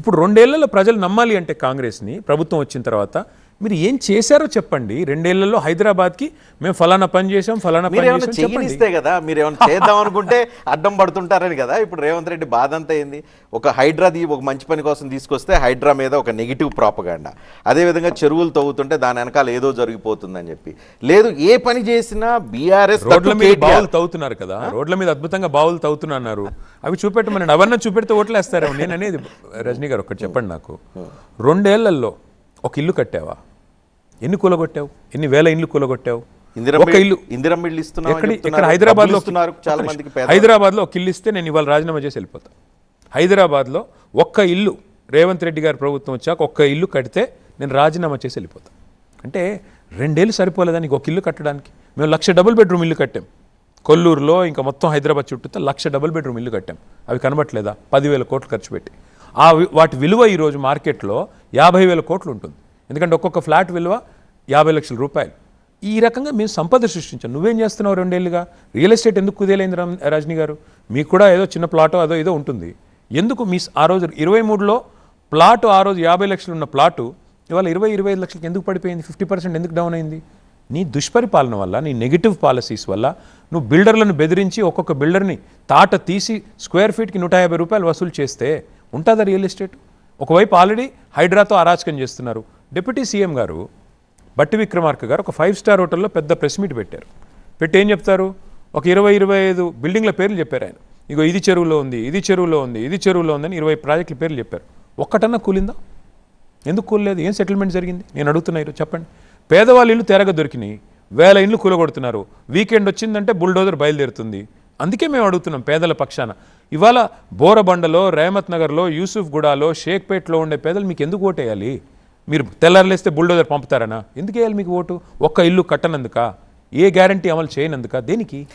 ఇప్పుడు రెండేళ్ళలో ప్రజలు నమ్మాలి అంటే కాంగ్రెస్ని ప్రభుత్వం వచ్చిన తర్వాత మీరు ఏం చేశారో చెప్పండి. రెండేళ్ళలో హైదరాబాద్కి మేము ఫలానా పని చేసాం ఫలానా పని చెయ్యనిస్తే కదా మీరు ఏమైనా చేద్దాం అనుకుంటే అడ్డం పడుతుంటారని కదా. ఇప్పుడు రేవంత్ రెడ్డి బాధ అంతా ఏంది? ఒక హైడ్రాది ఒక మంచి పని కోసం తీసుకొస్తే హైడ్రా మీద ఒక నెగిటివ్ ప్రాపగాండా. అదేవిధంగా చెరువులు తవ్వుతుంటే దాని వెనకాల ఏదో జరిగిపోతుందని చెప్పి. లేదు ఏ పని చేసినా బీఆర్ఎస్ రోడ్ల మీద బావులు తవ్వుతున్నారు కదా. రోడ్ల మీద అద్భుతంగా బావులు తవ్వుతున్నారు అవి చూపెట్టమని అవన్నీ చూపెడితే ఓట్లేస్తారేమో. నేను అనేది రజనీ గారు ఒకటి చెప్పండి నాకు. రెండేళ్ళలో ఒక ఇల్లు కట్టావా? ఎన్ని కూలగొట్టావు? ఎన్ని వేల ఇల్లు కూలగొట్టావు? ఒక ఇల్లు ఇందిరం ఇల్లు ఇస్తున్నాం ఎక్కడి ఇక్కడ హైదరాబాద్లో ఇస్తున్నారు చాలా మందికి పేద హైదరాబాద్లో ఒక ఇల్లు ఇస్తే నేను ఇవాళ రాజీనామా చేసి వెళ్ళిపోతా. హైదరాబాద్లో ఒక్క ఇల్లు రేవంత్ రెడ్డి గారి ప్రభుత్వం వచ్చాక ఒక్క ఇల్లు కడితే నేను రాజీనామా చేసి వెళ్ళిపోతా. అంటే రెండేళ్ళు సరిపోలేదా నీకు ఒక ఇల్లు కట్టడానికి. మేము లక్ష డబుల్ బెడ్రూమ్ ఇల్లు కట్టాం. కొల్లూరులో ఇంకా మొత్తం హైదరాబాద్ చుట్టూతో లక్ష డబుల్ బెడ్రూమ్ ఇల్లు కట్టాం. అవి కనబట్లేదా పదివేల కోట్లు ఖర్చు పెట్టి. ఆ వాటి విలువ ఈరోజు మార్కెట్లో యాభై వేల కోట్లు ఉంటుంది. ఎందుకంటే ఒక్కొక్క ఫ్లాట్ విలువ యాభై లక్షల రూపాయలు. ఈ రకంగా మేము సంపద సృష్టించాం. నువ్వేం చేస్తున్నావు రెండేళ్ళుగా రియల్ ఎస్టేట్ ఎందుకు కుదేలైంది రజనీ గారు? మీకు కూడా ఏదో చిన్న ప్లాటో అదో ఏదో ఉంటుంది. ఎందుకు మీ ఆ రోజు ఇరవై మూడులో ప్లాటు ఆ రోజు యాభై లక్షలు ఉన్న ప్లాటు ఇవాళ ఇరవై ఇరవై ఐదు లక్షలకి ఎందుకు పడిపోయింది? ఫిఫ్టీ పర్సెంట్ ఎందుకు డౌన్ అయింది? నీ దుష్పరిపాలన వల్ల నీ నెగిటివ్ పాలసీస్ వల్ల నువ్వు బిల్డర్లను బెదిరించి ఒక్కొక్క బిల్డర్ని తాట తీసి స్క్వేర్ ఫీట్కి నూట యాభై రూపాయలు వసూలు చేస్తే ఉంటుందా రియల్ ఎస్టేట్? ఒకవైపు ఆల్రెడీ హైడ్రాతో అరాచకం చేస్తున్నారు. డిప్యూటీ సీఎం గారు బట్టి విక్రమార్క గారు ఒక ఫైవ్ స్టార్ హోటల్లో పెద్ద ప్రెస్ మీట్ పెట్టారు. పెట్టి ఏం చెప్తారు? ఒక ఇరవై ఇరవై ఐదు బిల్డింగ్ల పేర్లు చెప్పారు ఆయన. ఇగో ఇది చెరువులో ఉంది ఇది చెరువులో ఉంది ఇది చెరువులో ఉందని ఇరవై ప్రాజెక్టుల పేర్లు చెప్పారు. ఒక్కటన్నా కూలిందా? ఎందుకు కూలలేదు? ఏం సెటిల్మెంట్ జరిగింది? నేను అడుగుతున్నాయి చెప్పండి. పేదవాళ్ళ ఇల్లు తెరగ దొరికినాయి. వేల ఇండ్లు కూలగొడుతున్నారు. వీకెండ్ వచ్చిందంటే బుల్డోజర్ బయలుదేరుతుంది. అందుకే మేము అడుగుతున్నాం పేదల పక్షాన. ఇవాళ బోరబండలో రేమత్ నగర్లో యూసుఫ్ గూడాలో షేక్పేట్లో ఉండే పేదలు మీకు ఎందుకు ఓటేయాలి? మీరు తెల్లారులేస్తే బుల్డోజర్ పంపుతారనా? ఎందుకు వేయాలి మీకు ఓటు? ఒక్క ఇల్లు కట్టనందుక? ఏ గ్యారంటీ అమలు చేయనందుక? దేనికి?